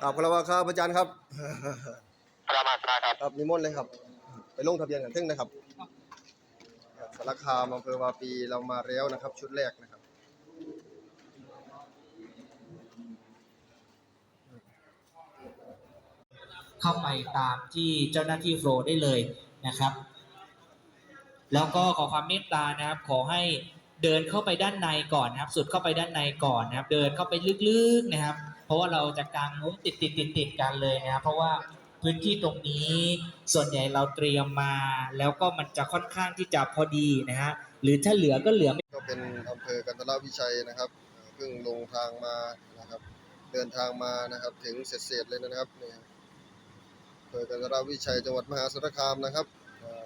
ครับคารวะครับอาจารย์ครับประมาทนะครับครับนิมนต์เลยครับ ไปลงทะเบียนกันทึ่งนะครับสารคามอำเภอวาปีเรามาแล้วนะครับ ชุดแรกนะครับ เข้าไปตามที่เจ้าหน้าที่โฟลว์ได้เลยนะครับ แล้วก็ขอความเมตตานะครับ ขอให้เดินเข้าไปด้านในก่อนนะครับ สุดเข้าไปด้านในก่อนนะครับ เดินเข้าไปลึกๆนะครับ เพราะว่าเราจะกางมุ้งติดติดติดติดกันเลยนะครับเพราะว่าพื้นที่ตรงนี้ส่วนใหญ่เราเตรียมมา แล้วก็มันจะค่อนข้างที่จะพอดีนะฮะหรือถ้าเหลือก็เหลือก็เป็นอำเภอกันทรวิชัยนะครับเพิ่งลงทางมานะครับ เดินทางมานะครับ ถึงเสร็จเลยนะครับเนี่ยอำเภอกันทรวิชัยจังหวัดมหาสารคามนะครับ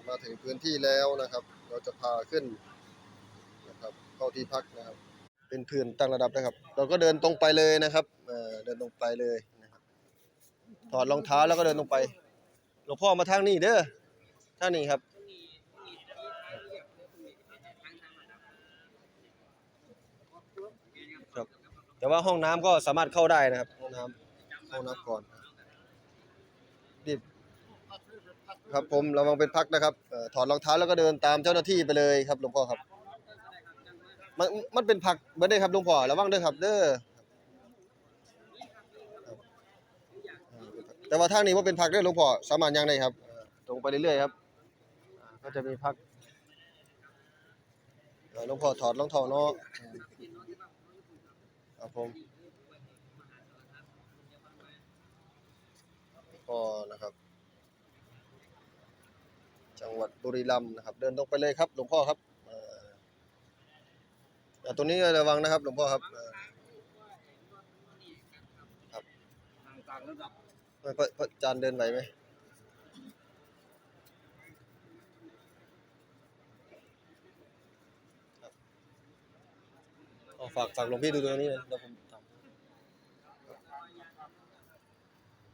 มาถึงพื้นที่แล้วนะครับ เราจะพาขึ้นนะครับเข้าที่พักนะครับ เป็นพื้นตั้งระดับนะครับ เราก็เดินตรงไปเลยนะครับ เดินตรงไปเลยนะครับถอดรองเท้าแล้วก็เดินตรงไป หลวงพ่อมาทางนี้เด้อท่างนี้ครับ ครับ แต่ว่าห้องน้ำก็สามารถเข้าได้นะครับ ห้องน้ำห้องน้ำก่อนรีบครับผมระวังเป็นพักนะครับเอ่อถอดรองเท้าแล้วก็เดินตามเจ้าหน้าที่ไปเลยครับหลวงพ่อครับ มันมันเป็นผักเบิดได้ครับหลวงพ่อระวังเด้อครับเด้อครับ แต่ว่าทางนี้ว่าเป็นผักเด้อหลวงพ่อสามารถยังได้ครับเอ่อตรงไปเรื่อยๆครับอ่าก็จะมีพักเอ่อหลวงพ่อถอดรองเท้าเนาะครับผมก็นะครับ จังหวัดบุรีรัมย์นะครับ เดินตรงไปเลยครับหลวงพ่อครับเอ่อแต่ตรงนี้ระวังนะครับ หลวงพ่อครับเอ่อครับพระ พระพระอจารย์เดินไหวไหมเอาฝากฝากหลวงพี่ดูตรงนี้เลยเดี๋ยวผมทำ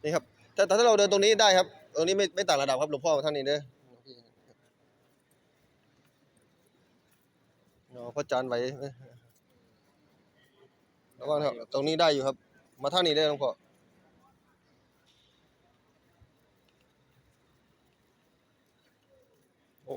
นี่ครับแต่ถ้าเราเดินตรงนี้ได้ครับ ตรงนี้ไม่ไม่ต่างระดับครับหลวงพ่อท่านนี้เด้อหลวงพี่เนาะพระอจารย์ไหวไหมระวังครับ ตรงนี้ได้อยู่ครับ มาท่างนี้ได้หลวงพ่อ โอ้